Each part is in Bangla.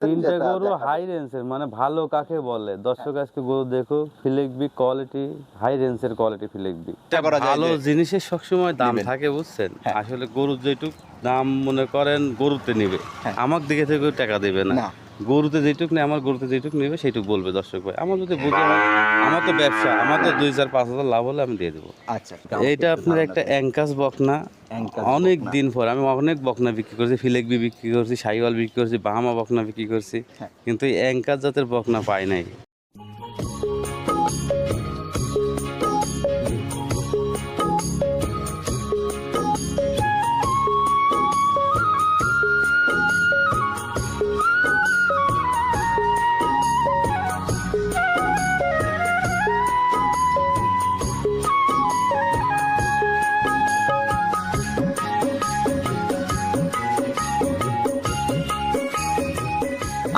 তিনটে গরু। হাই রেঞ্জের মানে ভালো কাকে বলে দর্শক আজকে গরু দেখো ফিলেকবি কোয়ালিটি হাই রেঞ্জের কোয়ালিটি ফিলেকবি ভালো জিনিসের সবসময় দাম থাকে বুঝছেন হ্যাঁ। আসলে গরুর যেটুক দাম মনে করেন গরুতে নিবে হ্যাঁ। আমার দিকে থেকে টাকা দেবে না। গরুতে যেটুক নেই আমার গরুতে যেটুক নেবে সেইটুক বলবে দর্শক ভাই। আমার যদি বুঝে আমার তো ব্যবসা আমার তো দুই হাজার পাঁচ হাজার লাভ হলে আমি দিয়ে দেবো। আচ্ছা এইটা আপনার একটা অ্যাঙ্কাস বকনা। অনেক দিন পর আমি অনেক বকনা বিক্রি করছি ফিলেকবি বিক্রি করছি সাইওয়াল বিক্রি করছি বাহামা বকনা বিক্রি করছি। হ্যাঁ। কিন্তু এই অ্যাঙ্কাস জাতের বকনা পাই নাই।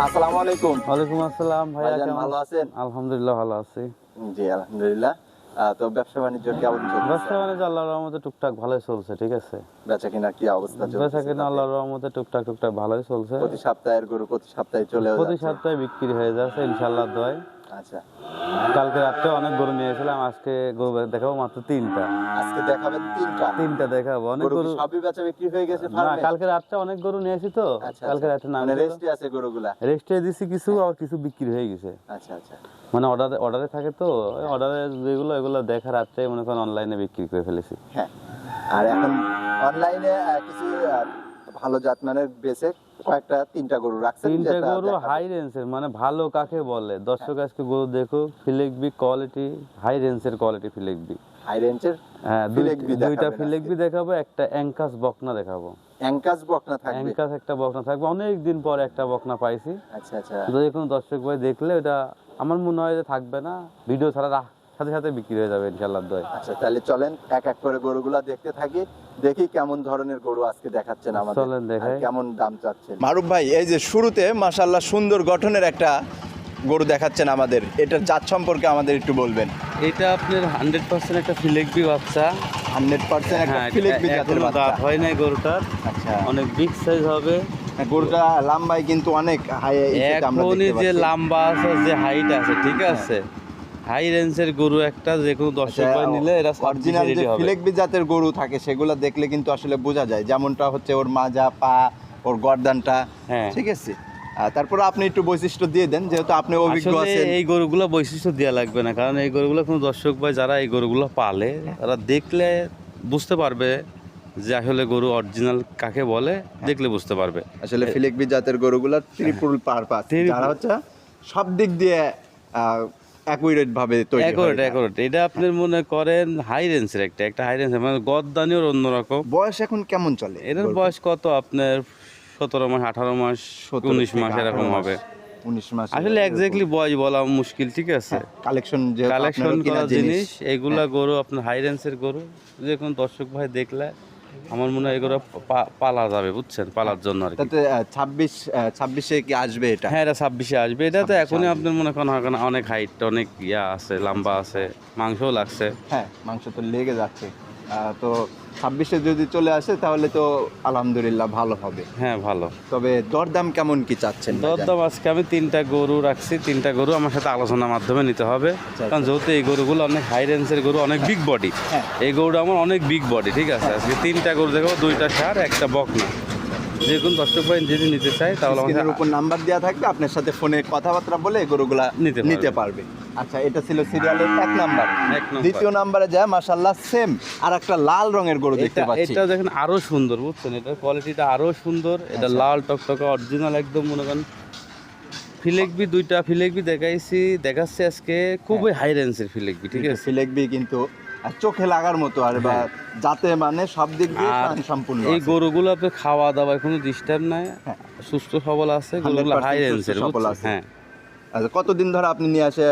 আসসালামু আলাইকুম। ওয়ালাইকুম আসসালাম ভাইয়া কেমন ভালো আছেন? আলহামদুলিল্লাহ ভালো আছি। জি আলহামদুলিল্লাহ। তো ব্যবসা বাণিজ্য কেমন চলছে? ব্যবসা বাণিজ্য আল্লাহর রহমতে টুকটাক ভালোই চলছে ঠিক আছে? বেচা কিনা কি অবস্থা বেচা কিনা আল্লাহর রহমতে টুকটাক টুকটাক ভালোই চলছে। প্রতি সপ্তাহে গরু প্রতি সপ্তাহে চলে প্রতি সপ্তাহে বিক্রি হয়ে যাচ্ছে ইনশাল্লাহ দয় আচ্ছা। কালকে রাত্রে অনেক গরু আজকে গরু দেখাবো মাত্র তিনটা। আজকে দেখাবেন তিনটা। তিনটা দেখাবো অনেক গরু সবই বেচা বিক্রি হয়ে গেছে না কালকে রাত্রে অনেক গরু তো। আচ্ছা কালকে রাত্রে নাম মানে রেস্টে আছে গরুগুলা? রেস্টে দিছি কিছু আর কিছু বিক্রি হয়ে গেছে। আচ্ছা আচ্ছা। মানে অর্ডারে অর্ডারে থাকে তো অর্ডারে যেগুলো এগুলো দেখা রাত্রে মনে করেন অনলাইনে বিক্রি করে ফেলেছি। হ্যাঁ। আর এখন অনলাইনে কিছু ভালো জাতমানের বেছে কয়েকটা তিনটা গরু রাখছেন তিনটে গরু হাই রেঞ্জের মানে ভালো কাকে বলে? দর্শক আজকে গরু দেখো ফিলেকবি কোয়ালিটি হাই রেঞ্জের কোয়ালিটি ফিলেকবি হাই রেঞ্জের হ্যাঁ দুইটা ফিলেকবি দেখাবো একটা অ্যাঙ্কাস বকনা দেখাবো। অ্যাঙ্কাস বকনা থাকবে? অ্যাঙ্কাস একটা বকনা থাকবে অনেক দিন পর একটা বকনা পাইছি। আচ্ছা আচ্ছা। যদি কোনো দর্শক ভাই দেখলে এটা আমার মনে হয় যে থাকবে না ভিডিও ছাড়া সাথে সাথে বিক্রি হয়ে যাবে ইনশাল্লাহ দয়। আচ্ছা তাহলে চলেন এক এক করে গরুগুলা দেখতে থাকি। দেখি কেমন ধরনের গরু আজকে দেখাচ্ছেন আমাদের চলেন দেখাই। আর কেমন দাম চাচ্ছেন। মারুফ ভাই এই যে শুরুতে মাশাল্লাহ সুন্দর গঠনের একটা গরু দেখাচ্ছেন আমাদের। এটার জাত সম্পর্কে আমাদের একটু বলবেন। এটা আপনার হান্ড্রেড পার্সেন্ট একটা ফিলেকবি বাচ্চা। হান্ড্রেড পার্সেন্ট একটা হ্যাঁ ফিলেকবি জাতের এখনও বাচ্চা। দাঁত হয় নাই গরুটার। আচ্ছা। অনেক বিগ সাইজ হবে। গরুটা লম্বাই কিন্তু অনেক হাই এখনই যে। লম্বা আছে যে হাইট আছে ঠিক আছে? হাই রেঞ্জের গরু একটা যে কোনো দর্শক ভাই নিলে এটা অরিজিনাল যে ফিলেকবি জাতের গরু থাকে সেগুলো দেখলে কিন্তু আসলে বোঝা যায়। যেমনটা হচ্ছে ওর মাজা পা ওর গর্দানটা হ্যাঁ। ঠিক আছে? তারপরে আপনি একটু বৈশিষ্ট্য দিয়ে দেন যেহেতু আপনি অভিজ্ঞ আছেন। এই গরুগুলো বৈশিষ্ট্য দেওয়া লাগবে না কারণ এই গরুগুলো কোনো দর্শক ভাই যারা এই গরুগুলো পালে তারা দেখলে বুঝতে পারবে যে আসলে গরু অরিজিনাল কাকে বলে দেখলে বুঝতে পারবে। আসলে ফিলেকবি জাতের গরুগুলো ত্রিপুল পারপাস যারা হচ্ছে সব দিক দিয়ে অ্যাকুরেট ভাবে তৈরি একরেট হয়। একরেট এটা আপনি মনে করেন হাই রেঞ্জের একটা একটা হাই রেঞ্জ মানে গদদানিও অন্যরকম। বয়স এখন কেমন চলে? এটার বয়স কত আপনার? সতেরো মাস আঠারো মাস উনিশ মাস এরকম হবে। উনিশ মাস আসলে এক্স্যাক্টলি বয়স বলা মুশকিল ঠিক আছে? কালেকশন যে কালেকশন করা জিনিস। এগুলা গরু আপনার হাই রেঞ্জের গরু যে কোনো দর্শক ভাই দেখলে আমার মনে হয় এগুলো পালা যাবে বুঝছেন? পালার জন্য আর কি। তাতে ছাব্বিশ ছাব্বিশে কি আসবে এটা? হ্যাঁ এটা ছাব্বিশে আসবে। এটা তো এখনই আপনার মনে করেন হয় অনেক হাইট অনেক ইয়া আছে লম্বা আছে মাংসও লাগছে। হ্যাঁ মাংস তো লেগে যাচ্ছে। তো ছাব্বিশে যদি চলে আসে তাহলে তো আলহামদুলিল্লাহ ভালো হবে। হ্যাঁ ভালো। তবে দরদাম কেমন কি চাচ্ছেন দরদাম আজকে আমি তিনটা গরু রাখছি। তিনটা গরু আমার সাথে আলোচনার মাধ্যমে নিতে হবে। কারণ যেহেতু এই গরুগুলো অনেক হাই রেঞ্জের গরু অনেক বিগ বডি হ্যাঁ। এই গরুটা আমার অনেক বিগ বডি ঠিক আছে? আজকে তিনটা গরু দেখাবো দুইটা সার একটা বকনা। যে কোনো দর্শক ভাই যদি নিতে চাই তাহলে আমাকে উপর নাম্বার দেওয়া থাকবে আপনার সাথে ফোনে কথাবার্তা বলে গরুগুলা নিতে নিতে পারবে। আচ্ছা এটা ছিল সিরিয়ালের এক নাম্বার। এক নম্বর। দ্বিতীয় নাম্বারে যায় মাশাল্লাহ সেম আর একটা লাল রঙের গরু দেখতে পাচ্ছি। এটা দেখেন আরও সুন্দর বুঝছেন? এটার কোয়ালিটিটা আরও সুন্দর। এটা আচ্ছা। লাল টকটকে অরিজিনাল একদম মনে করেন ফিলেকবি দুইটা ফিলেকবি দেখাইছি দেখাচ্ছি আজকে। খুবই হাই রেঞ্জের ফিলেকবি ঠিক আছে? সিলেকবি কিন্তু আর চোখে লাগার মতো আর বা যাতে মানে সব দিক দিয়ে সম্পূর্ণ এই। গরুগুলো আপনি খাওয়া দাওয়ায় কোনো ডিস্টার্ব নাই। হ্যাঁ। সুস্থ সবল আছে গরুগুলো হাই রেঞ্জের সবল আছে। হ্যাঁ। আচ্ছা কতদিন ধরে আপনি নিয়ে আসে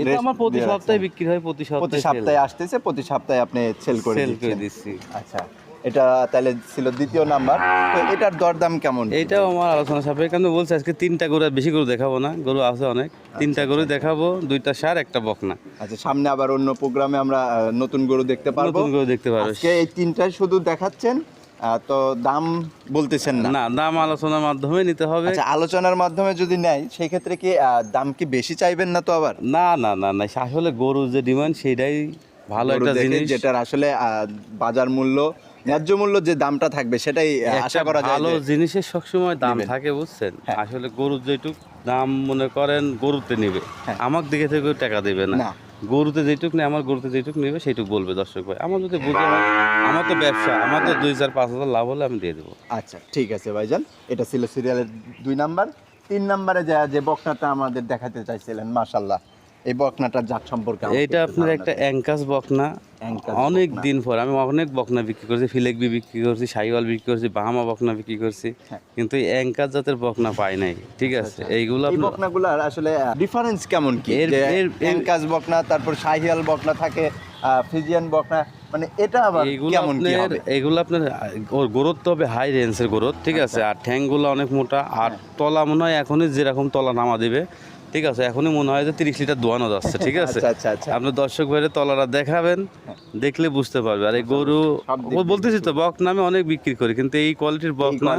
এটা আমার প্রতি সপ্তাহে বিক্রি হয় প্রতি সপ্তাহে প্রতি সপ্তাহে আসতেছে প্রতি সপ্তাহে আপনি সেল করে সেল করে দিচ্ছি। আচ্ছা এটা তাহলে ছিল দ্বিতীয় নাম্বার। তো এটার দরদাম কেমন? এইটাও আমার আলোচনা সাপেক্ষে আমি বলছি আজকে তিনটা গরু বেশি গরু দেখাবো না গরু আছে অনেক। তিনটা গরু দেখাবো দুইটা সার একটা বকনা। আচ্ছা সামনে আবার অন্য প্রোগ্রামে আমরা নতুন গরু দেখতে পারব। নতুন গরু দেখতে পারব। আজকে এই তিনটাই শুধু দেখাচ্ছেন তো দাম বলতেছেন না। না দাম আলোচনার মাধ্যমে নিতে হবে। আচ্ছা আলোচনার মাধ্যমে যদি নেয় সেই ক্ষেত্রে কি দাম কি বেশি চাইবেন না তো আবার? না না না না আসলে গরু যে ডিমান্ড সেটাই ভালো একটা জিনিস। যেটার আসলে বাজার মূল্য ন্যায্য মূল্য যে দামটা থাকবে সেটাই আশা করা যায় ভালো জিনিসের সবসময় দাম থাকে বুঝছেন? হ্যাঁ। আসলে গরুর যেটুক দাম মনে করেন গরুতে নিবে। হ্যাঁ। আমার দিকে থেকে টাকা দেবে না। গরুতে যেটুক নেই আমার গরুতে যেটুক নেবে, সেইটুক বলবে দর্শক ভাই। আমার যদি বুঝে আমার তো ব্যবসা, আমার তো দুই হাজার, পাঁচ হাজার লাভ হলে আমি দিয়ে দেবো। আচ্ছা ঠিক আছে ভাইজান। এটা ছিল সিরিয়ালের দুই নাম্বার। তিন নাম্বারে যা, যে বকনাটা আমাদের দেখাতে চাইছিলেন মাশাল্লাহ এই বকনাটার জাত সম্পর্কে একটু আপনার একটা। অ্যাঙ্কাস বকনা। অনেক দিন পর আমি অনেক বকনা বিক্রি করছি ফিলেকবি বিক্রি করছি সাইওয়াল বিক্রি করছি বাহামা বকনা বিক্রি করছি হ্যাঁ। কিন্তু এই অ্যাঙ্কাস জাতের বকনা পাই নাই ঠিক আছে? এইগুলো এই আপনার আসলে ডিফারেন্স কেমন কি? এর- অ্যাঙ্কাস বকনা তারপর শাহিয়াল বকনা থাকে ফিজিয়ান বকনা মানে এটা আবার কেমন কি হবে? এইগুলো আপনার ওর গ্রোথ তো হবে হাই রেঞ্জের গ্রোথ ঠিক আছে? আচ্ছা। আর ঠ্যাংগুলো অনেক মোটা আর তলা মনে হয় এখনই যেরকম তলা নামা দিবে ঠিক আছে এখনই মনে হয় যে তিরিশ লিটার দোয়ানো যাচ্ছে ঠিক আছে? আচ্ছা আচ্ছা আচ্ছা। আপনার দর্শক ভাইয়ের তলাটা দেখাবেন দেখলে বুঝতে পারবে। আর এই গরু বলতেছি তো বক নামে অনেক বিক্রি করি কিন্তু এই কোয়ালিটির বক না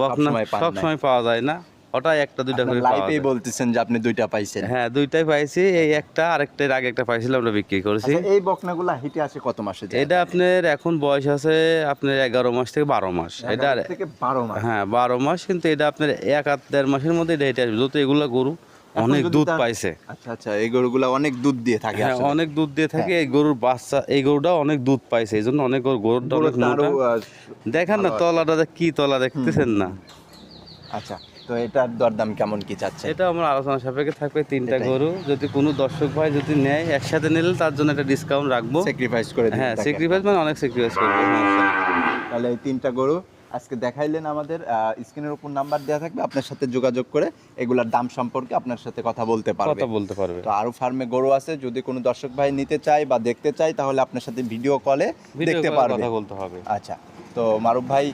বকনা বকনা সবসময় পাওয়া যায় না ওটাই একটা দুইটা করে লাইভেই বলতেছেন যে আপনি দুইটা পাইছেন। হ্যাঁ দুইটাই পাইছি এই একটা আরেকটার আগে একটা পাইছিলাম আমরা বিক্রি করেছি। এই বকনাগুলা হিটে আসে কত মাসে? এটা আপনার এখন বয়স আছে আপনার এগারো মাস থেকে বারো মাস। এটা থেকে বারো মাস। হ্যাঁ বারো মাস কিন্তু এটা আপনার এক আধ দেড় মাসের মধ্যে এটা হেঁটে আসবে। যত এগুলা গরু অনেক দুধ পাইছে। আচ্ছা আচ্ছা এই গরুগুলা অনেক দুধ দিয়ে থাকে হ্যাঁ অনেক দুধ দিয়ে থাকে এই গরুর বাচ্চা এই গরুটা অনেক দুধ পাইছে এই জন্য অনেক গরু গরুটা অনেক মোটা। দেখেন না তলাটা যে কি তলা দেখতেছেন না। আচ্ছা তো এটার দরদাম কেমন কি চাচ্ছে এটা আমার আলোচনা সাপেক্ষে থাকবে তিনটা গরু। যদি কোনো দর্শক ভাই যদি নেয় একসাথে নিলে তার জন্য একটা ডিসকাউন্ট রাখব। স্যাক্রিফাইস করে হ্যাঁ স্যাক্রিফাইস মানে অনেক স্যাক্রিফাইস করব। তাহলে এই তিনটা গরু আজকে দেখাইলেন আমাদের স্ক্রিনের উপর নাম্বার দেওয়া থাকবে আপনার সাথে যোগাযোগ করে এগুলার দাম সম্পর্কে আপনার সাথে কথা বলতে পারবে। কথা বলতে পারবে। তো আরও ফার্মে গরু আছে যদি কোনো দর্শক ভাই নিতে চায় বা দেখতে চায় তাহলে আপনার সাথে ভিডিও কলে দেখতে পারবে। কথা বলতে হবে। আচ্ছা তো মারুফ ভাই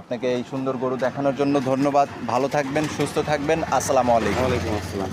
আপনাকে এই সুন্দর গরু দেখানোর জন্য ধন্যবাদ। ভালো থাকবেন সুস্থ থাকবেন। আসসালামু আলাইকুম। ওয়ালাইকুম আসসালাম।